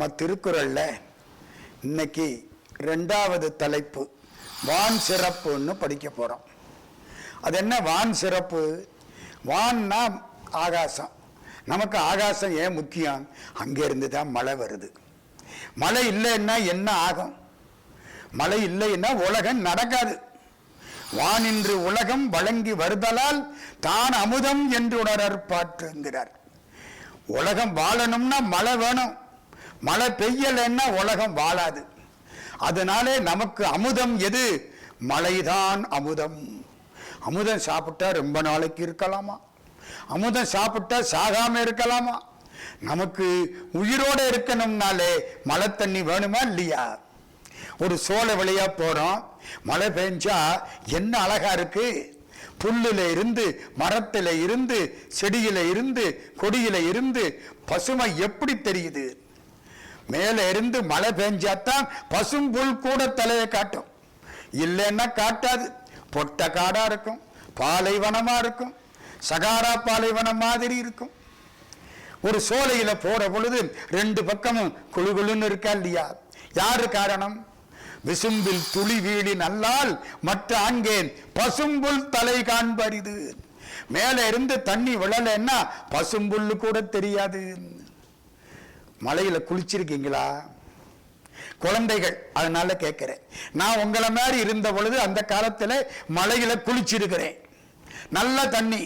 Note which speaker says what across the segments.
Speaker 1: நம்ம திருக்குறளில் இன்னைக்கு ரெண்டாவது தலைப்பு வான் சிறப்புன்னு படிக்க போகிறோம் அது என்ன வான் சிறப்பு? வான்னா ஆகாசம். நமக்கு ஆகாசம் ஏன் முக்கியம்? அங்கேருந்து தான் மழை வருது. மழை இல்லைன்னா என்ன ஆகும்? மழை இல்லைன்னா உலகம் நடக்காது. வானின்று உலகம் வழங்கி வருதலால் தான் அமுதம் என்று உணரற்பாற்றுங்கிறார் உலகம் வாழணும்னா மழை வேணும். மழை பெய்யலைன்னா உலகம் வாழாது. அதனாலே நமக்கு அமுதம் எது? மழைதான் அமுதம். அமுதம் சாப்பிட்டா ரொம்ப நாளைக்கு இருக்கலாமா? அமுதம் சாப்பிட்டா சாகாம இருக்கலாமா? நமக்கு உயிரோடு இருக்கணும்னாலே மழை தண்ணி வேணுமா இல்லையா? ஒரு சோலை வழியா போறோம். மழை பெஞ்சா என்ன அழகா இருக்கு? புல்லில் இருந்து மரத்தில் இருந்து செடியில இருந்து கொடியில இருந்து பசுமை எப்படி தெரியுது? மேலே இருந்து மழை பெஞ்சாத்தான் பசும்புல் கூட தலையை காட்டும். இல்லைன்னா காட்டாது. பொட்ட காடா இருக்கும். பாலைவனமா இருக்கும். சகாரா பாலைவனம் மாதிரி இருக்கும். ஒரு சோலையில போற பொழுது ரெண்டு பக்கமும் குழு குழுன்னு இருக்கா இல்லையா? யாரு காரணம்? விசும்பில் துளி வீழி நல்லால் மற்ற அங்கே பசும்புல் தலை காண்பரிது. மேல இருந்து தண்ணி விழலைன்னா பசும்புல்லு கூட தெரியாது. மலையில குளிச்சிருக்கீங்களா? குழந்தைகள் அதனால கேட்கிறேன் நான் உங்களை மாதிரி இருந்த பொழுது அந்த காலத்துல மலையில குளிச்சிருக்கிறேன். நல்ல தண்ணி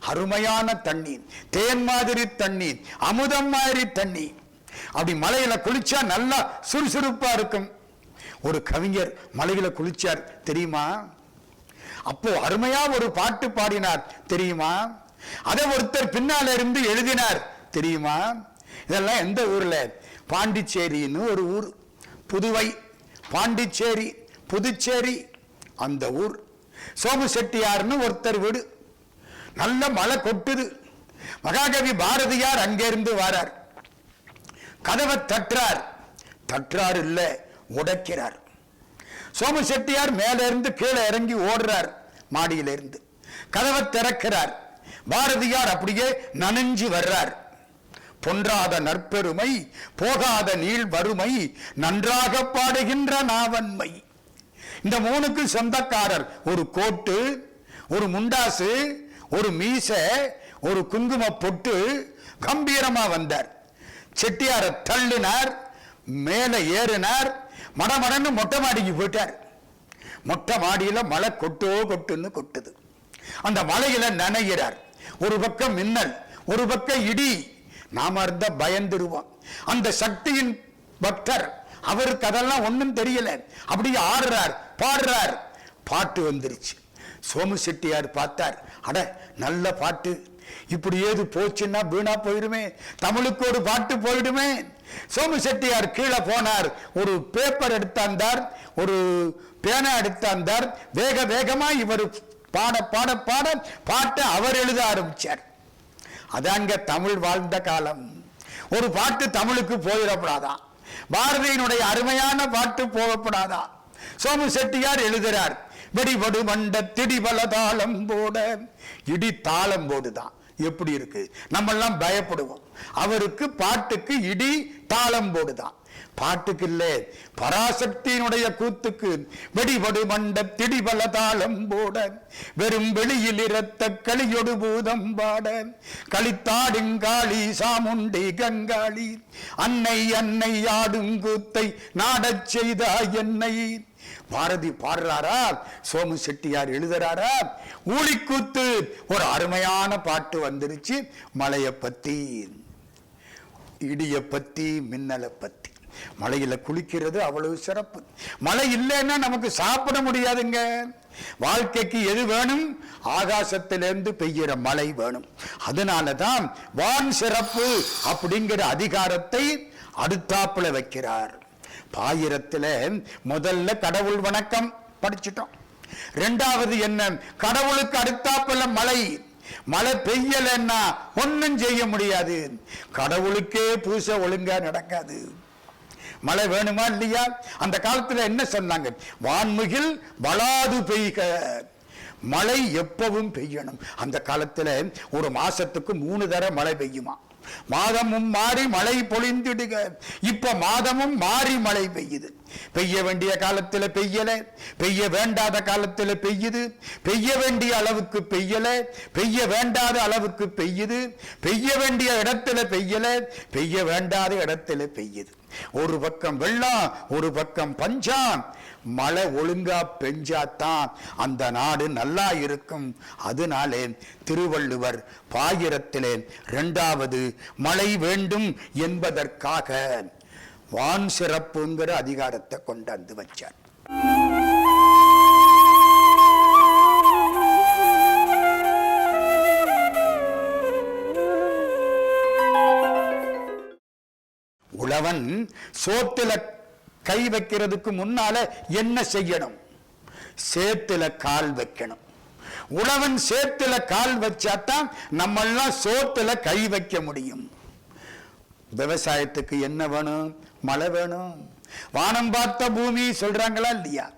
Speaker 1: அருமையான தண்ணி தேன் மாதிரி தண்ணி அமுதம் மாதிரி தண்ணி அப்படி மலையில குளிச்சா நல்லா சுறுசுறுப்பா இருக்கும். ஒரு கவிஞர் மலையில குளிச்சார் தெரியுமா? அப்போ அருமையா ஒரு பாட்டு பாடினார் தெரியுமா? அதை ஒருத்தர் பின்னால இருந்து எழுதினார் தெரியுமா? இதெல்லாம் எந்த ஊர்ல? பாண்டிச்சேரின்னு ஒரு ஊர். புதுவை பாண்டிச்சேரி புதுச்சேரி அந்த ஊர். சோமு செட்டியார்னு ஒருத்தர் வீடு. நல்ல மழை கொட்டுது. மகாகவி பாரதியார் அங்கிருந்து வாரார். கதவை தட்டுறார். தட்டுறார் இல்லை உடைக்கிறார். சோமு செட்டியார் மேல இருந்து கீழே இறங்கி ஓடுறார் மாடியில இருந்து கதவை திறக்கிறார். பாரதியார் அப்படியே நனைஞ்சு வர்றார். பொன்றாத நற்பெருமை போகாத நீள் வறுமை நன்றாக பாடுகின்ற நாவன்மை. இந்த மூணுக்கு சொந்தக்காரர் ஒரு கோட்டு ஒரு முண்டாசு ஒரு மீச ஒரு குங்கும பொட்டு கம்பீரமா வந்தார். செட்டியார தள்ளினார் மேல ஏறினார் மடமடன்னு மொட்டை மாடிக்கு போயிட்டார். மொட்டை மாடியில மழை கொட்டோ கொட்டுன்னு கொட்டுது. அந்த மலையில நனைகிறார் ஒரு பக்கம் மின்னல் ஒரு பக்கம் இடி நாம இருந்தா பயந்துருவோம். அந்த சக்தியின் பக்தர் அவருக்கு அதெல்லாம் ஒன்றும் தெரியல. அப்படியே ஆடுறார் பாடுறார். பாட்டு வந்துருச்சு. சோமு செட்டியார் பார்த்தார். அட நல்ல பாட்டு. இப்படி ஏது போச்சுன்னா வீணா போயிடுமே தமிழுக்கு ஒரு பாட்டு போயிடுமே. சோமு செட்டியார் கீழே போனார். ஒரு பேப்பர் எடுத்தாந்தார். ஒரு பேனா எடுத்தாந்தார். வேக வேகமா இவர் பாட பாட பாட பாட்டை அவர் எழுத ஆரம்பிச்சார். அதாங்க தமிழ் வாழ்ந்த காலம். ஒரு பாட்டு தமிழுக்கு போயிடப்படாதான் பாரதியினுடைய அருமையான பாட்டு போகப்படாதா? சோமு செட்டியார் எழுதுறார் வெடிபடு மண்ட திடிபல தாளம் போட. இடி தாளம் போடுதான் எப்படி இருக்கு? நம்மெல்லாம் பயப்படுவோம். அவருக்கு பாட்டுக்கு இடி தாளம் போடுதான் பாட்டுக்கு இல்லை பராசக்தியினுடைய கூத்துக்கு வெடிபடு மண்ட திடிபல தாளம் போட வெறும் வெளியில் இரத்த களியொடு பூதம் பாட. களித்தாடுங்காளி சாமுண்டி கங்காளி அன்னை அன்னை ஆடும் கூத்தை நாடச் செய்தாய் என்னை. பாரதி பாடுறாரா? சோமு செட்டியார் எழுதுறாரா? ஊழிக்கூத்து ஒரு அருமையான பாட்டு வந்துருச்சு. மலையை பத்தி இடிய பத்தி மின்னலை பத்தி மலையில குளிக்கிறது அவ்வளவு சிறப்பு. மழை இல்லைன்னா நமக்கு சாப்பிட முடியாதுங்க. வாழ்க்கைக்கு எது வேணும்? ஆகாசத்திலிருந்து பெய்கிற மழை வேணும். அதனால தான் வான் சிறப்பு அப்படிங்கிற அதிகாரத்தை அடுத்தாப்புல வைக்கிறார். பாயிரத்துல முதல்ல கடவுள் வணக்கம் படிச்சிட்டோம். ரெண்டாவது என்ன? கடவுளுக்கு அடுத்தாப்புல மழை. மழை பெய்யலைன்னா ஒன்னும் செய்ய முடியாது. கடவுளுக்கே பூசை ஒழுங்கா நடக்காது. மழை வேணுமா இல்லையா? அந்த காலத்தில் என்ன சொன்னாங்க? வான்முகில் வளாது பெய்க. மழை எப்பவும் பெய்யணும். அந்த காலத்தில் ஒரு மாசத்துக்கு மூணு தடவை மழை பெய்யுமா? மாதமும் மாறி மழை பொழிந்துடுக. இப்ப மாதமும் மாறி மழை பெய்யுது. பெய்ய வேண்டிய காலத்தில் பெய்யல. பெய்ய வேண்டாத காலத்தில் பெய்யுது. பெய்ய வேண்டிய அளவுக்கு பெய்யல. பெய்ய வேண்டாத அளவுக்கு பெய்யுது. பெய்ய வேண்டிய இடத்துல பெய்யல. பெய்ய வேண்டாத இடத்துல பெய்யுது. ஒரு பக்கம் வெள்ளம் ஒரு பக்கம் பஞ்சம் மழை ஒழுங்கா பெஞ்சாத்தான் அந்த நாடு நல்லா இருக்கும். அதனாலே திருவள்ளுவர் பாயிரத்திலே ரெண்டாவது மழை வேண்டும் என்பதற்காக வான் சிறப்புங்கிற அதிகாரத்தை கொண்டாந்து வச்சார். உழவன் சோத்துல கை வைக்கிறதுக்கு முன்னால என்ன செய்யணும்? சேத்துல கால் வைக்கணும். உழவன் சேத்துல கால் வச்சாதான் நம்மெல்லாம் சோத்துல கை வைக்க முடியும். விவசாயத்துக்கு என்ன வேணும்? மழை வேணும். வானம் பார்த்த பூமி சொல்றாங்களா இல்லையா?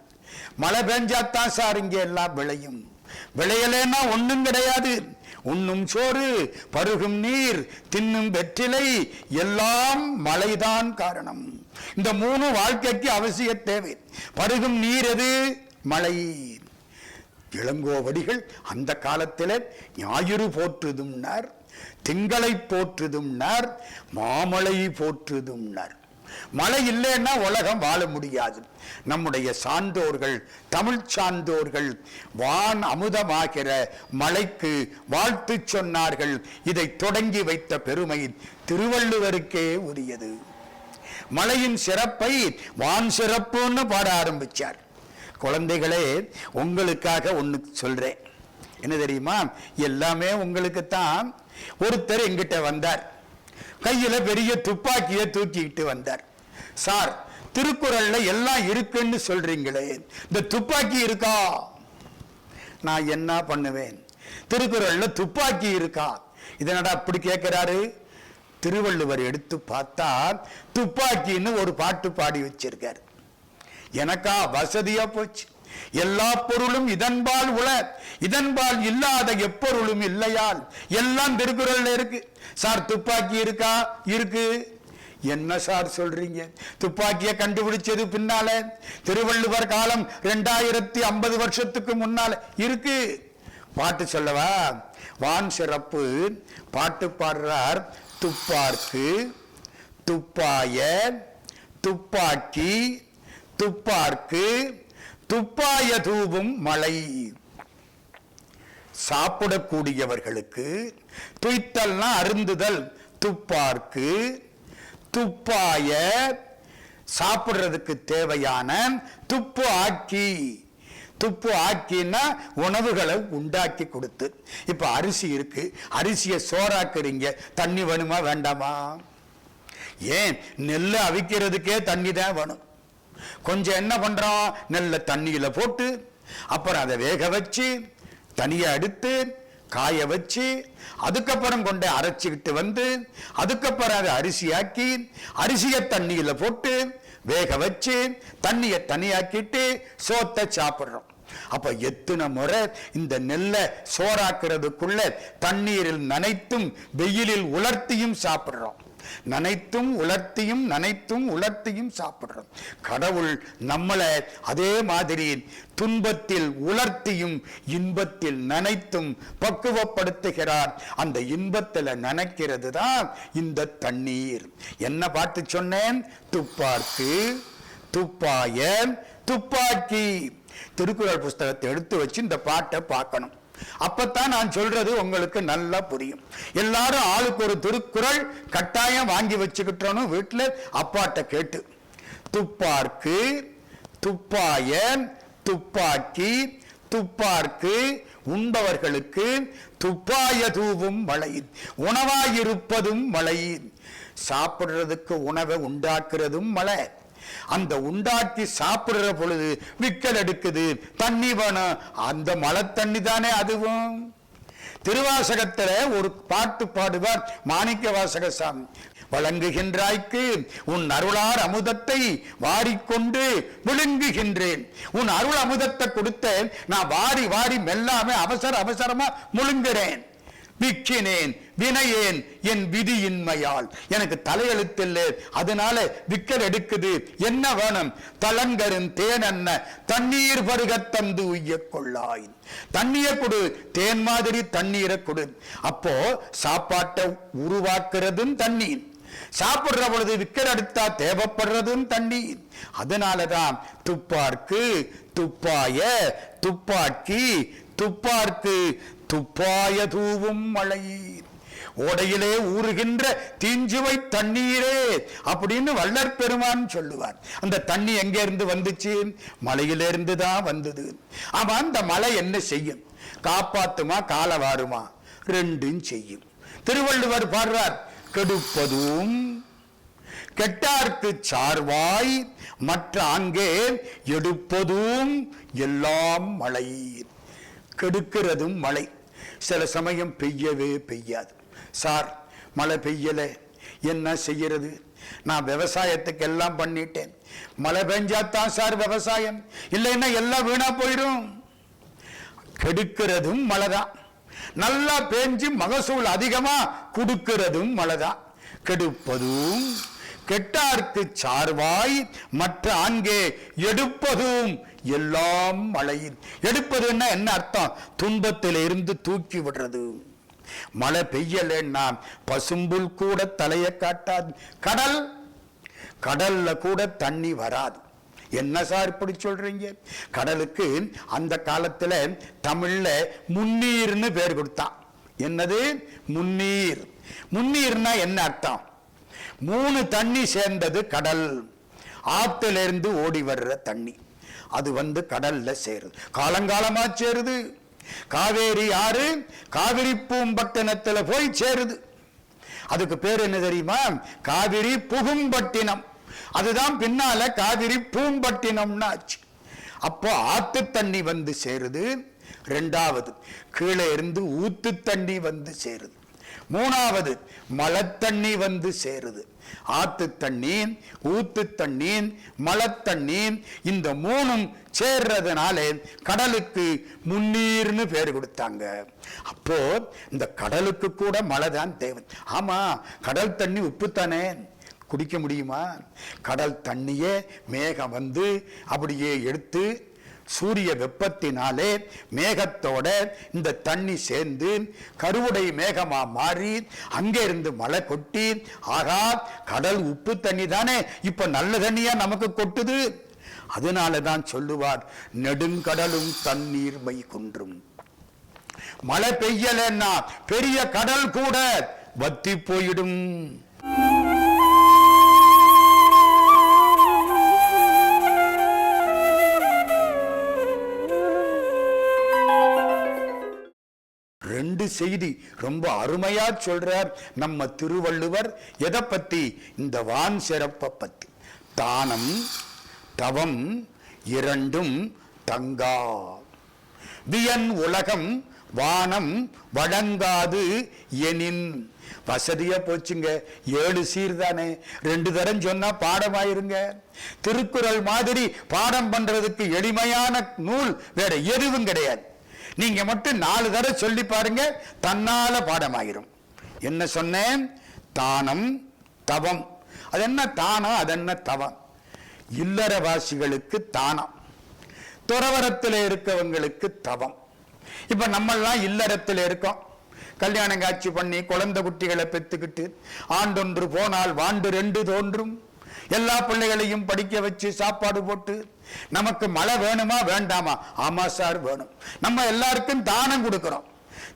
Speaker 1: மழை பெஞ்சாத்தான் சார் இங்க எல்லாம் விளையும். விளையலைன்னா ஒண்ணும் கிடையாது. உண்ணும் சோறு பருகும் நீர் தின்னும் வெற்றிலை எல்லாம் மழைதான் காரணம். இந்த மூணு வாழ்க்கைக்கு அவசிய தேவை. பருகும் நீர் எது? மழை. இளங்கோவடிகள் அந்த காலத்தில் ஞாயிறு போற்றுதும்னார் திங்களை போற்றுதும்னார் மாமலை போற்றுதும்னார். மழை இல்லைன்னா உலகம் வாழ முடியாது. நம்முடைய சான்றோர்கள் தமிழ் சான்றோர்கள் வான் அமுதமாகிற மலைக்கு வாழ்த்து சொன்னார்கள். இதை தொடங்கி வைத்த பெருமை திருவள்ளுவருக்கே உரியது. மலையின் சிறப்பை வான் சிறப்புன்னு பாட ஆரம்பிச்சார். குழந்தைகளே உங்களுக்காக ஒன்று சொல்றேன். என்ன தெரியுமா? எல்லாமே உங்களுக்குத்தான். ஒருத்தர் எங்கிட்ட வந்தார். கையில பெரிய துப்பாக்கியை தூக்கிக்கிட்டு வந்தார். சார் திருக்குறள்ல எல்லாம் இருக்குன்னு சொல்றீங்களே. இந்த துப்பாக்கி இருக்கா? நான் என்ன பண்ணுவேன்? திருக்குறள்ல துப்பாக்கி இருக்கா? இதனடா அப்படி கேட்கிறாரு திருவள்ளுவர் எடுத்து பார்த்தா துப்பாக்கின்னு ஒரு பாட்டு பாடி வச்சிருக்காரு. எனக்கா? வசதியா போச்சு. எல்லா பொருளும் இதன்பால் உள இதன்பால் இல்லாத எப்பொருளும் இல்லையால் எல்லாம் திருக்குறள்ல இருக்கு. சார் துப்பாக்கி இருக்கா? இருக்கு. என்ன சார் சொல்றீங்க? துப்பாக்கியை கண்டுபிடிச்சது பின்னால திருவள்ளுவர் காலம் ரெண்டாயிரத்தி ஐம்பது வருஷத்துக்கு முன்னால இருக்கு. பாட்டு சொல்லவா? வான் சிறப்பு பாட்டு பாடுறார். துப்பார்க்கு துப்பாய துப்பாக்கி துப்பார்க்கு துப்பாய தூவும் மழை சாப்பிடக்கூடியவர்களுக்கு துய்த்தல்னா அருந்துதல் துப்பார்க்கு. துப்பாய சாப்பிடுறதுக்கு தேவையான துப்பு ஆக்கி. துப்பு ஆக்கின்னா உணவுகளை உண்டாக்கி கொடுத்து. இப்போ அரிசி இருக்கு. அரிசியை சோறாக்குறீங்க. தண்ணி வேணுமா வேண்டாமா? ஏன்? நெல்லை அவிக்கிறதுக்கே தண்ணி தான் வேணும். கொஞ்சம் என்ன பண்றோம் நெல்லை தண்ணியில போட்டு அப்புறம் அதை வேக வச்சு தனியா எடுத்து காய வச்சு அதுக்கப்புறம் கொண்டு அரைச்சிக்கிட்டு வந்து அதுக்கப்புறம் அதை அரிசியாக்கி அரிசியை தண்ணியில போட்டு வேக வச்சு தண்ணியை தனியாக்கிட்டு சோத்தை சாப்பிடுறோம். அப்ப எத்தனை முறை இந்த நெல்லை சோறாக்குறதுக்குள்ள தண்ணீரில் நனைத்தும் வெயிலில் உலர்த்தியும் சாப்பிடுறோம். நனைத்தும் உலர்த்தியும் நனைத்தும் உலர்த்தியும் சாப்பிடுறோம். கடவுள் நம்மளை அதே மாதிரி துன்பத்தில் உலர்த்தியும் இன்பத்தில் நனைத்தும் பக்குவப்படுத்துகிறார். அந்த இன்பத்துல நினைக்கிறது தான் இந்த தண்ணீர். என்ன பார்த்து சொன்னேன்? துப்பார்க்கு துப்பாய துப்பாக்கி. திருக்குறள் புஸ்தகத்தை எடுத்து வச்சு இந்த பாட்டை பார்க்கணும். அப்பத்தான் நான் சொல்றது உங்களுக்கு நல்லா புரியும். எல்லாரும் ஆளுக்கு ஒரு திருக்குறள் கட்டாயம் வாங்கி வச்சுக்கிட்டோம் வீட்டுல அப்பாட்ட கேட்டு துப்பார்க்கு துப்பாய துப்பாக்கி துப்பார்க்கு உண்பவர்களுக்கு துப்பாய தூவும் மழை உணவாயிருப்பதும் மழை சாப்பிடுறதுக்கு உணவை உண்டாக்குறதும் மழை அந்த உண்டாக்கி சாப்பிடுற பொழுது விக்கல் எடுக்குது தண்ணி வேணும். அந்த மழை தண்ணி தானே அதுவும். திருவாசகத்துல ஒரு பாட்டு பாடுவார் மாணிக்க வாசக சாமி வழங்குகின்றாய்க்கு உன் அருளார் அமுதத்தை வாரிக்கொண்டு விழுங்குகின்றேன். உன் அருள் அமுதத்தை கொடுத்த நான் வாரி வாரி மெல்லாம அவசர அவசரமா முழுங்குறேன். விக்கினேன் வினையேன் என் விதியின்மையால். எனக்கு தலையெழுத்தில்லை அதனால விக்கல் எடுக்குது. என்ன வேணும்? தளங்கரும் தேனென்ன? தண்ணீர் பருகத் தந்து உய்ய கொள்ளாய் தண்ணியை கொடு தேன் மாதிரி தண்ணீரை கொடு. அப்போ சாப்பாட்டை உருவாக்குறதும் தண்ணீர். சாப்பிடுற பொழுது விக்கல் எடுத்தா தேவைப்படுறதும் தண்ணி அதனாலதான் துப்பார்க்கு துப்பாய துப்பாக்கி துப்பார்க்கு துப்பாய தூவும் மழை ஓடையிலே ஊறுகின்ற தீஞ்சுவை தண்ணீரே அப்படின்னு வல்லற் பெருமான் சொல்லுவார். அந்த தண்ணி எங்க இருந்து வந்துச்சு? மலையிலிருந்து தான் வந்தது. ஆமா அந்த மலை என்ன செய்யும்? காப்பாத்துமா காலவாருமா? ரெண்டும் செய்யும். திருவள்ளுவர் பாடுறார் கெடுப்பதும் கெட்டார்க்கு சார்வாய் மற்ற அங்கே எடுப்பதும் எல்லாம் மழை கெடுக்கிறதும் மழை. சில சமயம் பெய்யவே பெய்யாது. சார் மழை பெய்யலை. என்ன செய்யறது? நான் விவசாயத்துக்கு எல்லாம் பண்ணிட்டேன். மழை பெஞ்சாத்தான் சார் விவசாயம். இல்லைன்னா எல்லாம் வீணா போயிடும். கெடுக்கிறதும் மழைதான். நல்லா பெஞ்சு மகசூல் அதிகமா கொடுக்கிறதும் மழைதான். கெடுப்பதும் கெட்டார்க்கு சார்வாய் மற்ற அங்கே எடுப்பதும் எல்லாம் மழையில். எடுப்பதுன்னா என்ன அர்த்தம்? துன்பத்திலிருந்து தூக்கி விடுறது. மழை பெய்யலைன்னா பசும்புல் கூட தலையை காட்டாது. கடல்? கடல்ல கூட தண்ணி வராது. என்ன சார் இப்படி சொல்றீங்க? கடலுக்கு அந்த காலத்துல தமிழ்ல முன்னீர்னு பேர் கொடுத்தான் என்னது? முன்னீர். முன்னீர்னா என்ன அர்த்தம்? மூணு தண்ணி சேர்ந்தது கடல். ஆற்றிலிருந்து இருந்து ஓடி வர்ற தண்ணி. அது வந்து கடல்ல சேருது. காலங்காலமா சேருது. காவேரி ஆறு காவிரி பூம்பட்டினத்துல போய் சேருது. அதுக்கு பேர் என்ன தெரியுமா? காவிரி புகும்பட்டினம். அதுதான் பின்னால காவிரி பூம்பட்டினம்னு ஆச்சு. அப்போ ஆத்து தண்ணி வந்து சேருது. ரெண்டாவது கீழே இருந்து ஊத்து தண்ணி வந்து சேருது. மூணாவது மழை தண்ணி வந்து சேருது. ஆத்து தண்ணி ஊத்து தண்ணி மழை இந்த மூணும் சேர்றதுனாலே கடலுக்கு முன்னீர்னு பேர் கொடுத்தாங்க. அப்போ இந்த கடலுக்கு கூட மழை தான் தேவை. ஆமா கடல் தண்ணி உப்பு தானே குடிக்க முடியுமா? கடல் தண்ணியே மேகம் வந்து அப்படியே எடுத்து சூரிய வெப்பத்தினாலே மேகத்தோட இந்த தண்ணி சேர்ந்து கருவுடை மேகமா மாறி அங்கே இருந்து மழை கொட்டி ஆகா கடல் உப்பு தண்ணி தானே இப்ப நல்ல தண்ணியா நமக்கு கொட்டுது. அதனால தான் சொல்லுவார் நெடுங்கடலும் தண்ணீர் மை குன்றும் மழை பெய்யலன்னா பெரிய கடல் கூட வத்தி போயிடும். ரெண்டு செய்தி ரொம்ப அருமையா சொல்றார் நம்ம திருவள்ளுவர். எதை பத்தி? இந்த வான் சிறப்பை பத்தி. தானம் தவம் இரண்டும் தங்கா. வியன் உலகம் வானம் வழங்காது எனின். வசதியா போச்சுங்க. ஏழு சீர்தானே ரெண்டு தரம் சொன்னா பாடமாயிருங்க. திருக்குறள் மாதிரி பாடம் பண்றதுக்கு எளிமையான நூல் வேற எதுவும் கிடையாது. நீங்க மட்டும் நாலு தடவை சொல்லி பாருங்க தன்னால பாடமாயிரும். என்ன சொன்னேன்? தானம் தவம். அது என்ன தானம் அது என்ன தவம். இல்லறவாசிகளுக்கு தானம். துறவரத்தில் இருக்கவங்களுக்கு தவம். இப்ப நம்மெல்லாம் இல்லறத்தில் இருக்கோம். கல்யாணம் காட்சி பண்ணி குழந்தை குட்டிகளை பெற்றுக்கிட்டு ஆண்டொன்று போனால் வாண்டு ரெண்டு தோன்றும். எல்லா பிள்ளைகளையும் படிக்க வச்சு சாப்பாடு போட்டு நமக்கு மழை வேணுமா வேண்டாமா? ஆமா சார் வேணும். நம்ம எல்லாருக்கும் தானம் கொடுக்கிறோம்.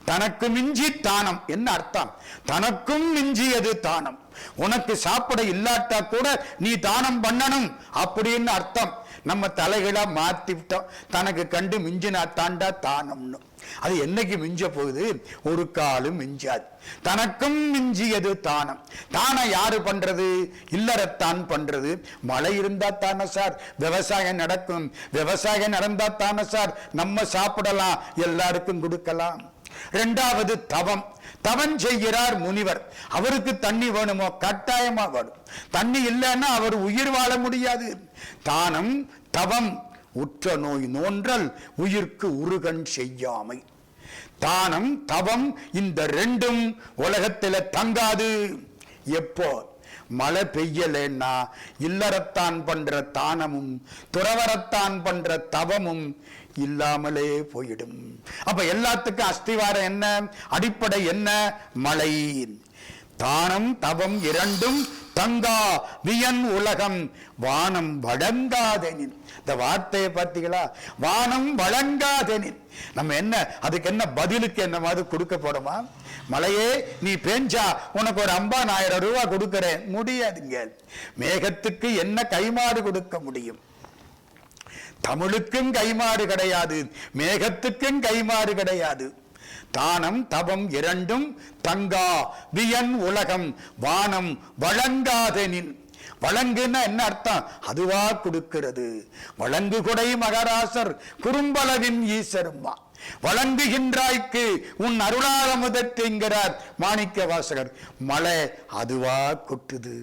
Speaker 1: தனக்கு மிஞ்சி தானம் என்ன அர்த்தம்? தனக்கும் மிஞ்சியது தானம். உனக்கு சாப்பிட இல்லாட்டா கூட நீ தானம் பண்ணணும் அப்படின்னு அர்த்தம். நம்ம தலைகளாக மாற்றிவிட்டோம் தனக்கு கண்டு மிஞ்சினா தாண்டா தானம்னு. அது என்னைக்கு மிஞ்ச போகுது? ஒரு காலும் மிஞ்சாது. தனக்கும் மிஞ்சியது தானம். தானம் யாரு பண்றது? இல்லறத்தான் பண்றது. மழை இருந்தா தானே சார். விவசாயம் நடக்கும். விவசாயம் நடந்தா தானே சார். நம்ம சாப்பிடலாம். எல்லாருக்கும் கொடுக்கலாம். ரெண்டாவது தவம். தவன் செய்கிறார் முனிவர். அவருக்கு தண்ணி வேணுமோ? கட்டாயமா வேணும். தண்ணி இல்லைன்னா அவர் உயிர் வாழ முடியாது. தானம் தவம். உற்ற நோய் நோன்றல் உயிர்க்கு உருகன் செய்யாமை. தானம் தவம் இந்த ரெண்டும் உலகத்துல தங்காது. எப்போ? மழை பெய்யலைன்னா இல்லறத்தான் பண்ற தானமும் துறவரத்தான் பண்ற தவமும் இல்லாமலே போயிடும். அப்ப எல்லாத்துக்கும் அஸ்திவாரம் என்ன? அடிப்படை என்ன? மழை. தானம் தவம் இரண்டும் தங்கா வியன் உலகம். வானம் வழங்காதெனின் இந்த வார்த்தையை பார்த்தீங்களா? வானம் வழங்காதெனின் நம்ம என்ன அதுக்கு என்ன பதிலுக்கு என்ன மாதிரி கொடுக்க போறோமா? மலையே நீ பேஞ்சா உனக்கு ஒரு ஐம்பதாயிரம் ரூபாய் கொடுக்கிறேன். முடியாதுங்க. மேகத்துக்கு என்ன கைமாறு கொடுக்க முடியும்? தமிழுக்கும் கைமாறு கிடையாது மேகத்துக்கும் கைமாறு கிடையாது. தானம் தவம் இரண்டும் தங்கா வியன் உலகம் வானம் வழங்காதெனின். வழங்குன்னா என்ன அர்த்தம்? அதுவா கொடுக்கிறது. வழங்கு கொடை மகராசர் குறும்பளவின் ஈசருமா வழங்குகின்றாய்க்கு உன் அருளால முதற்கென்கிறார் மாணிக்க வாசகர் மழை அதுவா கொட்டுது.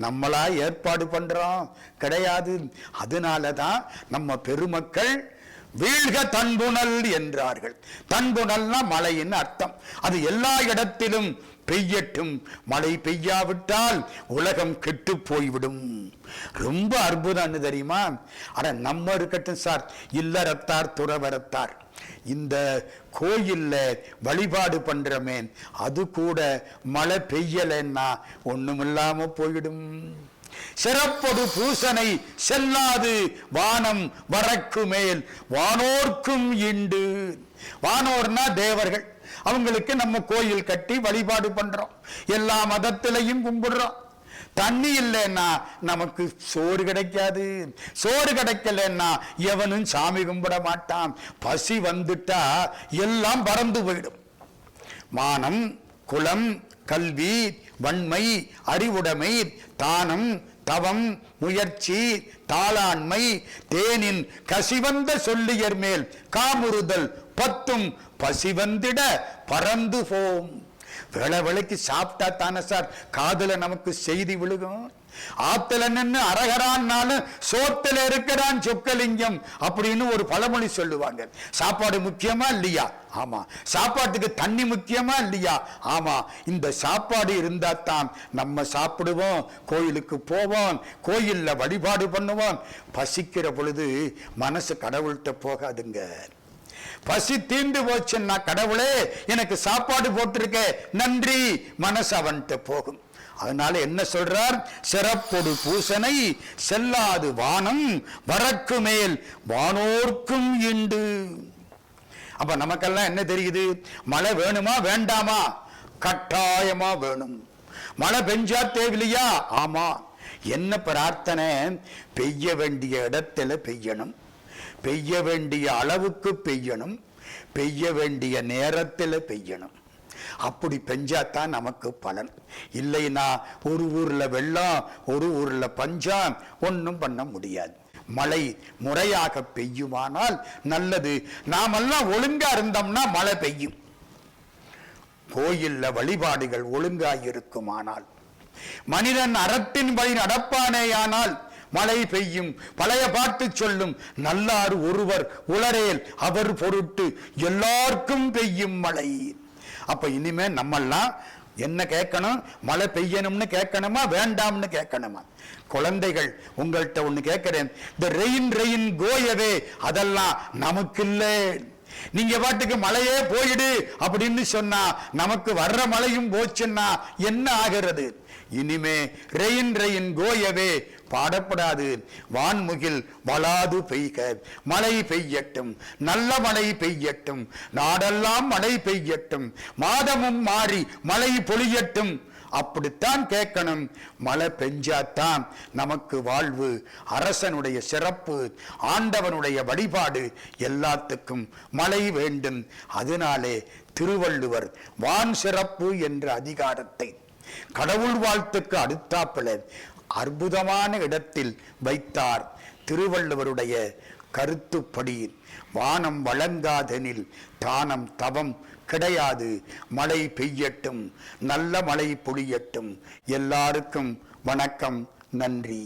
Speaker 1: நம்மளா ஏற்பாடு பண்றோம். கிடையாது. அதனால தான் நம்ம பெருமக்கள் வீழ்க தன்புணல் என்றார்கள். தன்புணல்னா மலையின் அர்த்தம். அது எல்லா இடத்திலும் பெய்யட்டும். மழை பெய்யாவிட்டால் உலகம் கெட்டு போய்விடும். ரொம்ப அற்புதம்னு தெரியுமா? ஆனால் நம்ம இருக்கட்டும் சார். இல்லறத்தார் துறவரத்தார் இந்த கோயில்ல வழிபாடு பண்ணுறமே அது கூட மழை பெய்யலைன்னா ஒன்றுமில்லாமல் போயிடும் சிறப்பது பூசனை செல்லாது வானம் வரக்கு மேல். வானோர்க்கும் இண்டு வானோர்னா தேவர்கள். அவங்களுக்கு நம்ம கோயில் கட்டி வழிபாடு பண்றோம். எல்லா மதத்திலையும் கும்பிடுறோம். தண்ணி இல்லைன்னா நமக்கு சோறு கிடைக்காது. சோறு கிடைக்கலன்னா எவனும் சாமி கும்பிட மாட்டான். பசி வந்துட்டா எல்லாம் பறந்து போயிடும். மானம் குலம் கல்வி வன்மை அறிவுடைமை தானம் தவம் முயற்சி தாளாண்மை தேனின் கசிவந்த சொல்லியர் மேல் காமுறுதல் பத்தும் பசி வந்திட பறந்து போம் வேலை வேளைக்கு சாப்பிட்டா தானே சார்? காதல நமக்கு செய்தி விழுகும். ஆத்துல நின்று அரகரான்னாலும் சோத்துல இருக்கிறான் சொக்கலிங்கம் அப்படின்னு ஒரு பழமொழி சொல்லுவாங்க. சாப்பாடு முக்கியமா இல்லையா? ஆமா. சாப்பாட்டுக்கு தண்ணி முக்கியமா இல்லையா? ஆமா. இந்த சாப்பாடு இருந்தா தான் நம்ம சாப்பிடுவோம் கோயிலுக்கு போவோம் கோயில்ல வழிபாடு பண்ணுவோம். பசிக்கிற பொழுது மனசு கடவுள்கிட்ட போகாதுங்க. பசி தீண்டு போச்சுன்னா கடவுளே எனக்கு சாப்பாடு போட்டிருக்க. நன்றி. மனசு அவன்கிட்ட போகும். அதனால என்ன சொல்றார்? சிறப்பொடு பூசனை செல்லாது வானம் வரக்கு மேல் வானோர்க்கும் இண்டு. அப்ப நமக்கெல்லாம் என்ன தெரியுது? மழை வேணுமா வேண்டாமா? கட்டாயமா வேணும். மழை பெஞ்சா தேவையில்லையா? ஆமா. என்ன பிரார்த்தனை? பெய்ய வேண்டிய இடத்துல பெய்யணும். பெய்ய வேண்டிய அளவுக்கு பெய்யணும் பெய்ய வேண்டிய நேரத்தில் பெய்யணும். அப்படி பெஞ்சாதான் நமக்கு பலன். இல்லைன்னா ஒரு ஊர்ல வெள்ளம் ஒரு ஊர்ல பஞ்சம் ஒன்றும் பண்ண முடியாது. மழை முறையாக பெய்யுமானால் நல்லது. நாமெல்லாம் ஒழுங்கா இருந்தோம்னா மழை பெய்யும். கோயில்ல வழிபாடுகள் ஒழுங்காயிருக்குமானால் மனிதன் அறத்தின் வழி நடப்பானேயானால் மழை பெய்யும். பழைய பாட்டு சொல்லும். நல்லார் ஒருவர் உளரேல் அவர் பொருட்டு எல்லாருக்கும் பெய்யும் மழை. அப்ப இனிமே நம்மெல்லாம் என்ன கேட்கணும்? மழை பெய்யணும்னு கேட்கணுமா? வேண்டாம்னு கேட்கணுமா? குழந்தைகள் உங்கள்கிட்ட ஒன்று கேட்கிறேன். இந்த ரெயின் ரெயின் கோயவே அதெல்லாம் நமக்கு இல்லை நீங்க பாட்டுக்கு மழையே போயிடு அப்படின்னு சொன்னா நமக்கு வர்ற மழையும் போச்சுன்னா என்ன ஆகிறது? இனிமே ரெயின் ரெயின் கோயவே. பாடப்படாது. வான்முகில் வளாது பெய்க. மழை பெய்யட்டும். நல்ல மழை பெய்யட்டும். நாடெல்லாம் மழை பெய்யட்டும். மாதமும் மாறி மழை பொழியட்டும். அப்படித்தான் கேட்கணும். மழை பெஞ்சாத்தான் நமக்கு வாழ்வு. அரசனுடைய சிறப்பு. ஆண்டவனுடைய வழிபாடு. எல்லாத்துக்கும் மழை வேண்டும். அதனாலே திருவள்ளுவர் வான் சிறப்பு என்ற அதிகாரத்தை கடவுள் வாழ்த்துக்கு அடுத்தாப்புல அற்புதமான இடத்தில் வைத்தார் திருவள்ளுவருடைய கருத்துப்படி வானம் வழங்காதெனில் தானம் தவம் கிடையாது. மழை பெய்யட்டும் நல்ல மழை பொழியட்டும். எல்லாருக்கும் வணக்கம் நன்றி.